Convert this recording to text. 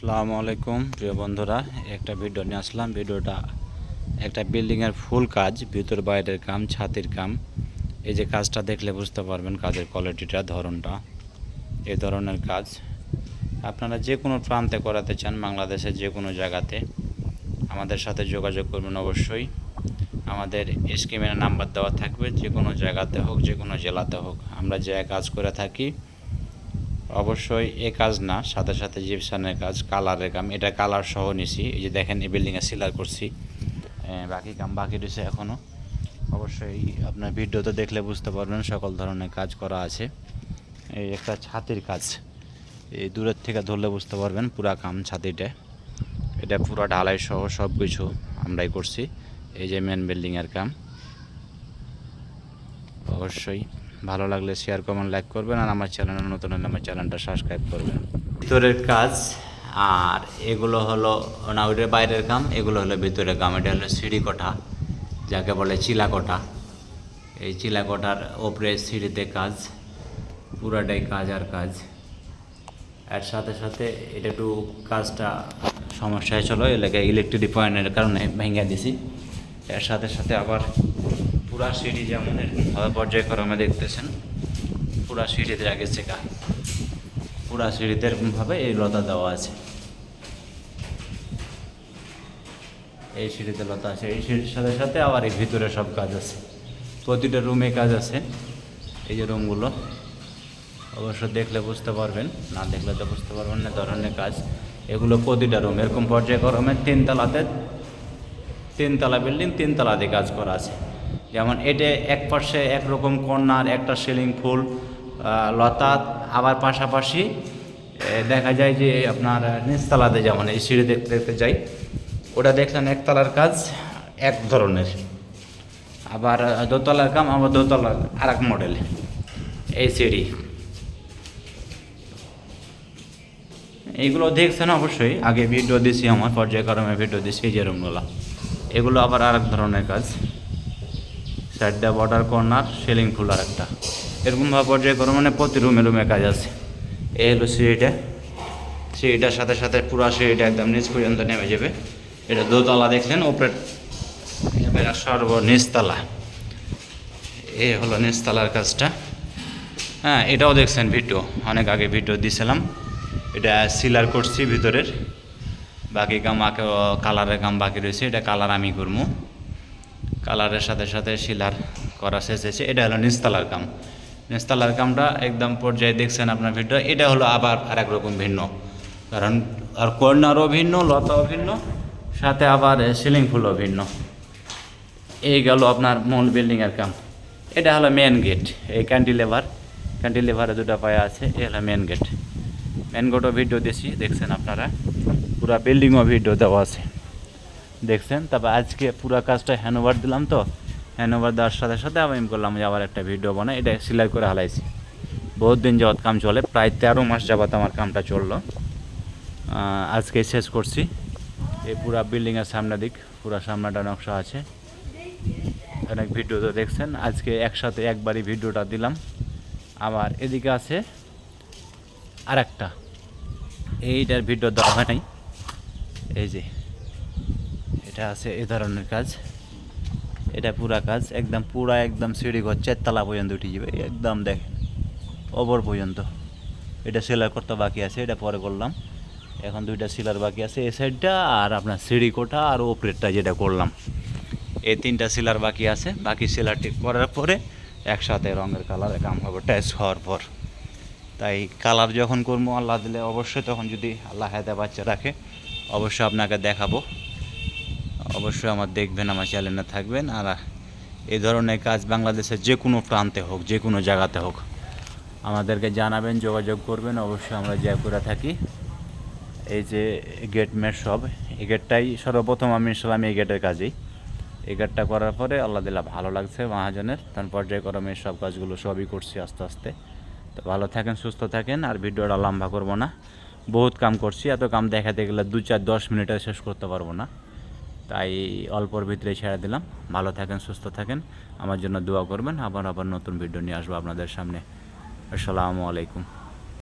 আসসালামু আলাইকুম, প্রিয় বন্ধুরা। একটা ভিডিও নিয়ে আসলাম। ভিডিওটা একটা বিল্ডিংয়ের ফুল কাজ, ভিতর বাইরের কাম, ছাতির কাম। এই যে কাজটা দেখলে বুঝতে পারবেন কাজের কোয়ালিটিটা ধরনটা। এই ধরনের কাজ। আপনারা যে কোনো প্রান্তে করাতে চান বাংলাদেশের যে কোনো জায়গাতে, আমাদের সাথে যোগাযোগ করবেন অবশ্যই। আমাদের স্কিমের নাম্বার দেওয়া থাকবে, যে কোনো জায়গাতে হোক, যে কোনো জেলাতে হোক। আমরা যে কাজ করে থাকি অবশ্যই এ কাজ না, সাথে সাথে জিপসানের কাজ কালারের কাম, এটা কালার সহ নিছি। এই যে দেখেন, এই বিল্ডিংয়ে সিলার করছি। বাকি কাম বাকি রয়েছে এখনও অবশ্যই আপনার ভিডিওতে দেখলে বুঝতে পারবেন, সকল ধরনের কাজ করা আছে। এই একটা ছাতির কাজ। এই দূরের থেকে ধরলে বুঝতে পারবেন, পুরা কাম ছাতিটা। এটা পুরো ঢালাই সহ সব কিছু আমরাই করছি। এই যে মেন বিল্ডিংয়ের কাম। অবশ্যই ভালো লাগলে শেয়ার কমেন্ট লাইক করবেন আর আমার চ্যানেল নতুন হলে আমার চ্যানেলটা সাবস্ক্রাইব করবেন। ভিতরের কাজ, আর এগুলো হলো না বাইরের কাম, এগুলো হলো ভিতরের কাম। এটা হলো সিঁড়ি কোঠা, যাকে বলে চিলা কোঠা। এই চিলা কোঠার ওপরে সিঁড়িতে কাজ, পুরাটাই কাজ আর কাজ। এর সাথে সাথে এটা একটু কাজটা সমস্যায় চলো এলাকা ইলেকট্রিক পয়েন্টের কারণে ভেঙে দিছি। এর সাথে সাথে আবার পুরা সিঁড়ি যেমন এরকমভাবে পর্যায়ক্রমে দেখতেছেন, পুরা সিঁড়িতে গেছে গা পুরা সিঁড়িতে এরকমভাবে এই লতা দেওয়া আছে। এই সিঁড়িতে লতা আছে, এই সিঁড়ির সাথে সাথে আবার এই ভিতরে সব কাজ আছে। প্রতিটা রুমে কাজ আছে, এই যে রুমগুলো। অবশ্য দেখলে বুঝতে পারবেন, না দেখলে তো বুঝতে পারবেন না, ধরনের কাজ। এগুলো প্রতিটা রুম, এরকম পর্যায়ক্রমে তিনতলাতে, তিনতলা বিল্ডিং তিনতলাতে কাজ করা আছে। যেমন এটা এক পাশে একরকম কর্নার একটা সিলিং ফুল লতা। আবার পাশাপাশি দেখা যায় যে আপনার নিচতলাতে যেমন এই সিঁড়ি দেখতে দেখতে যাই, ওটা দেখলেন একতলার কাজ এক ধরনের। আবার দোতলার কাম আবার দোতলার আর এক মডেল এই সিঁড়ি। এইগুলো দেখছেন অবশ্যই, আগে ভিডিও দিছি আমার, পর্যায়ক্রমে ভিডিও দিছি যে রুমগুলো। এগুলো আবার আর এক ধরনের কাজ। সাইডটা বর্ডার কর্নার সেলিং ফুল আর একটা এরকমভাবে পর্যায়ক্রমে মানে প্রতি রুমে রুমে কাজ আছে। এ হলো সিঁড়িটা। সিঁড়িটার সাথে সাথে পুরো সিঁড়িটা একদম নিচ পর্যন্ত নেমে যাবে। এটা দোতলা দেখলেন ওপরে সর্ব নিচতলা এই হলো নিচতলার কাজটা। হ্যাঁ এটাও দেখছেন ভিডিও, অনেক আগে ভিডিও দিয়েছিলাম এটা সিলার করছি ভিতরের। বাকি কাম কালারের কাম বাকি রয়েছে, এটা কালার আমি করব কালারের সাথে সাথে শিলার করা শেষ হয়েছে এটা হলো নিচতলার কাম। নিচতলার কামটা একদম পর্যায়ে দেখছেন আপনার ভিডিও এটা হলো আবার আরেক রকম ভিন্ন। কারণ আর কর্নারও ভিন্ন, লতাও ভিন্ন, সাথে আবার সিলিং ফুলও ভিন্ন। এই গেল আপনার মূল বিল্ডিংয়ের কাম। এটা হলো মেন গেট এই ক্যান্টিলেভার ক্যান্টিলেভারে দুটো পায়া আছে এ হলো মেন গেট মেন গেটও ভিডিও দিয়েছি দেখছেন আপনারা। পুরা বিল্ডিংও ভিডিও দেওয়া আছে। দেখছেন? তারপর আজকে পুরো কাজটা হ্যান্ডওভার দিলাম তো। হ্যান্ডওভার দেওয়ার সাথে সাথে আমি করলাম যে আবার একটা ভিডিও বানাই। এটা সিলাই করে হালাইছি। বহুত দিন যাবৎ কাম চলে। প্রায় তেরো মাস যাবৎ আমার কামটা চলল। আজকে শেষ করছি। এই পুরা বিল্ডিংয়ের সামনে দিক। পুরা সামনেটা নকশা আছে। অনেক ভিডিও তো দেখছেন। আজকে একসাথে একবারই ভিডিওটা দিলাম। আবার এদিকে আছে আর একটা এইটার ভিডিও দেওয়া হয় নাই। এই যে। এটা আছে এই ধরনের কাজ। এটা পুরা কাজ, একদম পুরা, একদম সিঁড়ি ঘর, চারতলা পর্যন্ত উঠে যাবে, একদম দেখেন ওপর পর্যন্ত। এটা সেলাই করতে বাকি আছে, এটা পরে করলাম। এখন দুইটা সিলার বাকি আছে এই সাইডটা আর আপনার সিঁড়ি কোঠা আর ওপরেরটা যেটা করলাম। এই তিনটা সিলার বাকি আছে, বাকি সিলারটি করার পরে একসাথে রঙের কালারে কাম হবে টাইস হওয়ার পর। তাই কালার যখন করব, আল্লাহ দিলে অবশ্যই তখন যদি আল্লাহ হায়দা বাচ্চা রাখে, অবশ্যই আপনাকে দেখাবো। অবশ্যই আমার দেখবেন, আমার চ্যানেলে থাকবেন। আর এই ধরনের কাজ বাংলাদেশের যে কোনো প্রান্তে হোক, যে কোনো জায়গাতে হোক, আমাদেরকে জানাবেন, যোগাযোগ করবেন। অবশ্যই আমরা যা করে থাকি। এই যে গেট মেট সব, এই গেটটাই সর্বপ্রথম আমি ইনশাল্লাম এই গেটের কাজেই। এই গেটটা করার পরে আল্লাহ দিল্লা ভালো লাগছে, মহাজনের। তখন পর্যায়ক্রমে সব কাজগুলো সবই করছি আস্তে আস্তে। তো ভালো থাকেন, সুস্থ থাকেন, আর ভিডিওটা লম্বা করব না। বহুত কাম করছি, এত কাম দেখাতে গেলে দু চার দশ মিনিটে শেষ করতে পারব না। তাই অল্পর ভিতরে ছেড়ে দিলাম। ভালো থাকেন, সুস্থ থাকেন। আমার জন্য দোয়া করবেন। আবার আবার নতুন ভিডিও নিয়ে আসব আপনাদের সামনে। আসসালামু আলাইকুম।